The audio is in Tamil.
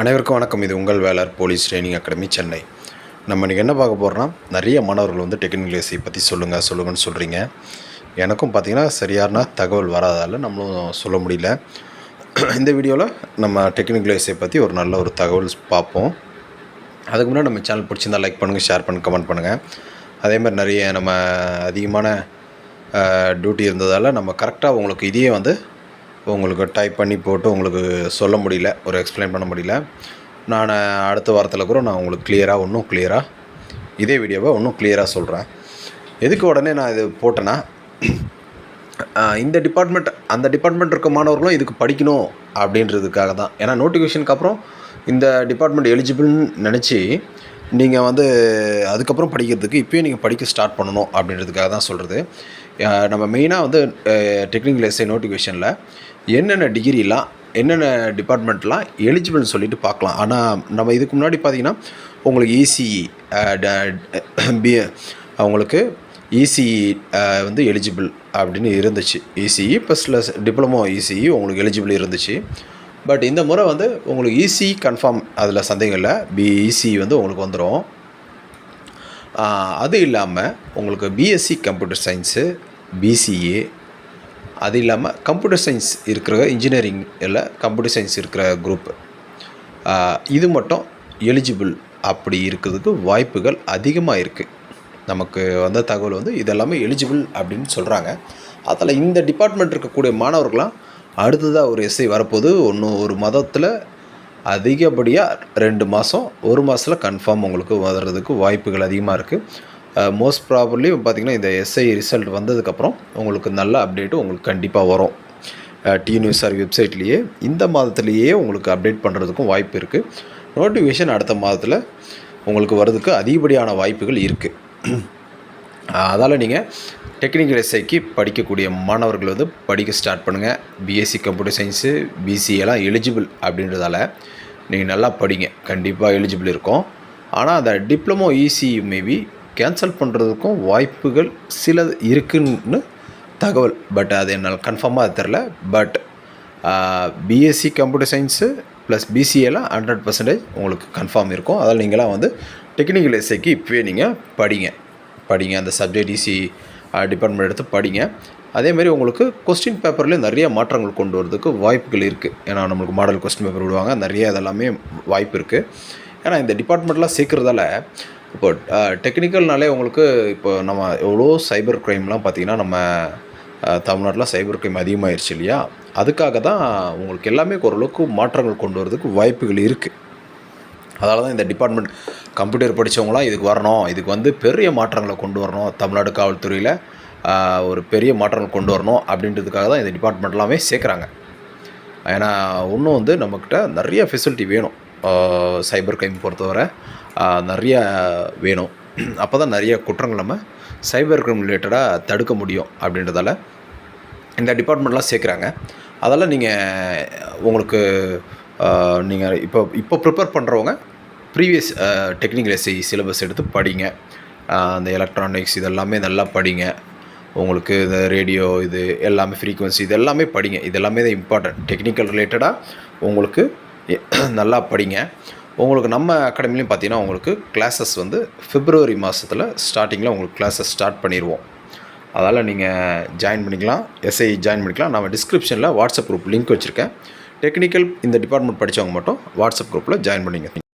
அனைவருக்கும் வணக்கம். இது உங்கள் Velar police training academy Chennai. நம்ம இன்றைக்கி என்ன பார்க்க போகிறோம்னா நிறைய மாணவர்கள் வந்து டெக்னிக்கல் ஏசி பற்றி சொல்லுங்கள் சொல்லுங்கன்னு சொல்கிறீங்க எனக்கும் பார்த்திங்கன்னா சரியான தகவல் வராதால் நம்மளும் சொல்ல முடியல. இந்த வீடியோவில் நம்ம டெக்னிக்கல் ஏசியை பற்றி ஒரு நல்ல ஒரு தகவல் பார்ப்போம். அதுக்கு முன்னாடி நம்ம சேனல் பிடிச்சிருந்தா லைக் பண்ணுங்கள் ஷேர் பண்ணுங்கள் கமெண்ட் பண்ணுங்கள் அதே மாதிரி நிறைய நம்ம அதிகமான டியூட்டி இருந்ததால் நம்ம கரெக்டாக உங்களுக்கு இதையே வந்து உங்களுக்கு டைப் பண்ணி போட்டு உங்களுக்கு சொல்ல முடியல ஒரு எக்ஸ்பிளைன் பண்ண முடியல. நான் அடுத்த வாரத்தில் கூட நான் உங்களுக்கு கிளியராக இன்னும் கிளியராக இதே வீடியோவை இன்னும் கிளியராக சொல்கிறேன் எதுக்கு உடனே நான் இது போட்டேன்னா இந்த டிபார்ட்மெண்ட் அந்த டிபார்ட்மெண்ட் இருக்க மாணவர்களும் இதுக்கு படிக்கணும் அப்படின்றதுக்காக தான். ஏன்னா நோட்டிஃபிகேஷனுக்கு அப்புறம் இந்த டிபார்ட்மெண்ட் எலிஜிபிள்னு நினச்சி நீங்கள் வந்து அதுக்கப்புறம் படிக்கிறதுக்கு இப்போயும் நீங்கள் படிக்க ஸ்டார்ட் பண்ணணும் அப்படின்றதுக்காக தான் சொல்கிறது நம்ம மெயினாக வந்து டெக்னிக்கல் எஸ்ஐ நோட்டிஃபிகேஷனில் என்னென்ன டிகிரிலாம் என்னென்ன டிபார்ட்மெண்ட்லாம் எலிஜிபிள்னு சொல்லிட்டு பார்க்கலாம். ஆனால் நம்ம இதுக்கு முன்னாடி பார்த்தீங்கன்னா உங்களுக்கு இசிஇ பி அவங்களுக்கு இசிஇ வந்து எலிஜிபிள் அப்படின்னு இருந்துச்சு. இசிஇ ப்ளஸ் டிப்ளமோ இசிஇ உங்களுக்கு எலிஜிபிள் இருந்துச்சு. பட் இந்த முறை வந்து உங்களுக்கு இசிஇ கன்ஃபார்ம் அதில் சந்தேகம் இல்லை. பிஇசிஇ வந்து உங்களுக்கு வந்துடும் அது இல்லாமல் உங்களுக்கு பிஎஸ்சி கம்ப்யூட்டர் சயின்ஸு பிசிஏ அது இல்லாமல் கம்ப்யூட்டர் சயின்ஸ் இருக்கிற இன்ஜினியரிங் இல்லை கம்ப்யூட்டர் சயின்ஸ் இருக்கிற குரூப் இது மட்டும் எலிஜிபிள் அப்படி இருக்கிறதுக்கு வாய்ப்புகள் அதிகமாக இருக்குது நமக்கு வந்த தகவல் வந்து இதெல்லாமே எலிஜிபிள் அப்படின்னு சொல்கிறாங்க அதில் இந்த டிபார்ட்மெண்ட் இருக்கக்கூடிய மாணவர்களாம் அடுத்ததாக ஒரு எஸ்ஐ வரப்போது ஒன்று ஒரு மதத்தில் அதிகப்படியாக ரெண்டு மாதம் ஒரு மாதத்தில் கன்ஃபார்ம் உங்களுக்கு வர்றதுக்கு வாய்ப்புகள் அதிகமாக இருக்குது Uh, மோஸ்ட் ப்ராபர்லி பார்த்திங்கன்னா இந்த எஸ்ஐ ரிசல்ட் வந்ததுக்கப்புறம் உங்களுக்கு நல்ல அப்டேட்டு உங்களுக்கு கண்டிப்பாக வரும். Uh, டிஎன்யூஎஸ்ஆர் வெப்சைட்லேயே இந்த மாதத்துலேயே உங்களுக்கு அப்டேட் பண்ணுறதுக்கும் வாய்ப்பு இருக்குது நோட்டிஃபிகேஷன் அடுத்த மாதத்தில் உங்களுக்கு வர்றதுக்கு அதிகப்படியான வாய்ப்புகள் இருக்குது uh, அதால் நீங்கள் டெக்னிக்கல் எஸ்ஐக்கு படிக்கக்கூடிய மாணவர்கள் வந்து படிக்க ஸ்டார்ட் பண்ணுங்கள் பிஎஸ்சி கம்ப்யூட்டர் சயின்ஸு பிசிஎலாம் எலிஜிபிள் அப்படின்றதால நீங்கள் நல்லா படிங்க. கண்டிப்பாக எலிஜிபிள் இருக்கும். ஆனால் அந்த டிப்ளமோ இசி மேபி கேன்சல் பண்ணுறதுக்கும் வாய்ப்புகள் சிலது இருக்குன்னு தகவல். பட் அது என்னால் கன்ஃபார்மாக தெரில but BSc computer science plus பிசிஏலாம் hundred percentage உங்களுக்கு கன்ஃபார்ம் இருக்கும். அதில் நீங்களாம் வந்து டெக்னிக்கல் எஸ்ஐக்கு இப்போயே நீங்கள் படிங்க. படிங்க. அந்த சப்ஜெக்ட் இசி டிபார்ட்மெண்ட் எடுத்து படிங்க. அதேமாரி உங்களுக்கு கொஸ்டின் பேப்பர்லேயும் நிறைய மாற்றங்கள் கொண்டு வரதுக்கு வாய்ப்புகள் இருக்குது ஏன்னா நம்மளுக்கு மாடல் கொஸ்டின் பேப்பர் விடுவாங்க. நிறைய இதெல்லாமே வாய்ப்பு இருக்குது ஏன்னா இந்த டிபார்ட்மெண்ட்லாம் சேர்க்குறதால இப்போ டெக்னிக்கல்னாலே உங்களுக்கு இப்போ நம்ம எவ்வளோ சைபர் க்ரைம்லாம் பார்த்திங்கன்னா நம்ம தமிழ்நாட்டில் சைபர் க்ரைம் அதிகமாகிருச்சு இல்லையா? அதுக்காக தான் உங்களுக்கு எல்லாமே ஓரளவுக்கு மாற்றங்கள் கொண்டு வரதுக்கு வாய்ப்புகள் இருக்குது அதனால தான் இந்த டிபார்ட்மெண்ட் கம்ப்யூட்டர் படித்தவங்களாம் இதுக்கு வரணும். இதுக்கு வந்து பெரிய மாற்றங்களை கொண்டு வரணும். தமிழ்நாடு காவல்துறையில் ஒரு பெரிய மாற்றங்கள் கொண்டு வரணும் அப்படின்றதுக்காக தான் இந்த டிபார்ட்மெண்ட்லாமே சேர்க்குறாங்க. ஏன்னா இன்னும் வந்து நம்மக்கிட்ட நிறைய ஃபெசிலிட்டி வேணும். சைபர் க்ரைம் பொறுத்தவரை நிறைய வேணும். அப்போ தான் நிறைய குற்றங்கள் நம்ம சைபர் க்ரைம் ரிலேட்டடாக தடுக்க முடியும் அப்படின்றதால இந்த டிபார்ட்மெண்ட்லாம் சேர்க்குறாங்க. அதெல்லாம் நீங்கள் உங்களுக்கு நீங்கள் இப்போ இப்போ ப்ரிப்பேர் பண்ணுறவங்க ப்ரீவியஸ் டெக்னிக்கல் எஸ்ஐ சிலபஸ் எடுத்து படிங்க. அந்த எலக்ட்ரானிக்ஸ் இதெல்லாமே நல்லா படிங்க. உங்களுக்கு இந்த ரேடியோ இது எல்லாமே ஃப்ரீக்குவன்சி இது எல்லாமே படிங்க. இது எல்லாமே தான் இம்பார்ட்டன்ட் டெக்னிக்கல் ரிலேட்டடாக உங்களுக்கு நல்லா படிங்க. உங்களுக்கு நம்ம அகாடமிலையும் பார்த்தீங்கன்னா உங்களுக்கு கிளாஸஸ் வந்து பிப்ரவரி மாதத்தில் ஸ்டார்டிங்கில் உங்களுக்கு கிளாஸஸ் ஸ்டார்ட் பண்ணிடுவோம் அதால் நீங்கள் ஜாயின் பண்ணிக்கலாம் எஸ்ஐ ஜாயின் பண்ணிக்கலாம். நம்ம டிஸ்கிரிப்ஷனில் வாட்ஸ்அப் குரூப் லிங்க் வச்சுருக்கேன். டெக்னிக்கல் இந்த டிபார்ட்மெண்ட் படித்தவங்க மட்டும் வாட்ஸ்அப் குரூப்பில் ஜாயின் பண்ணிங்க.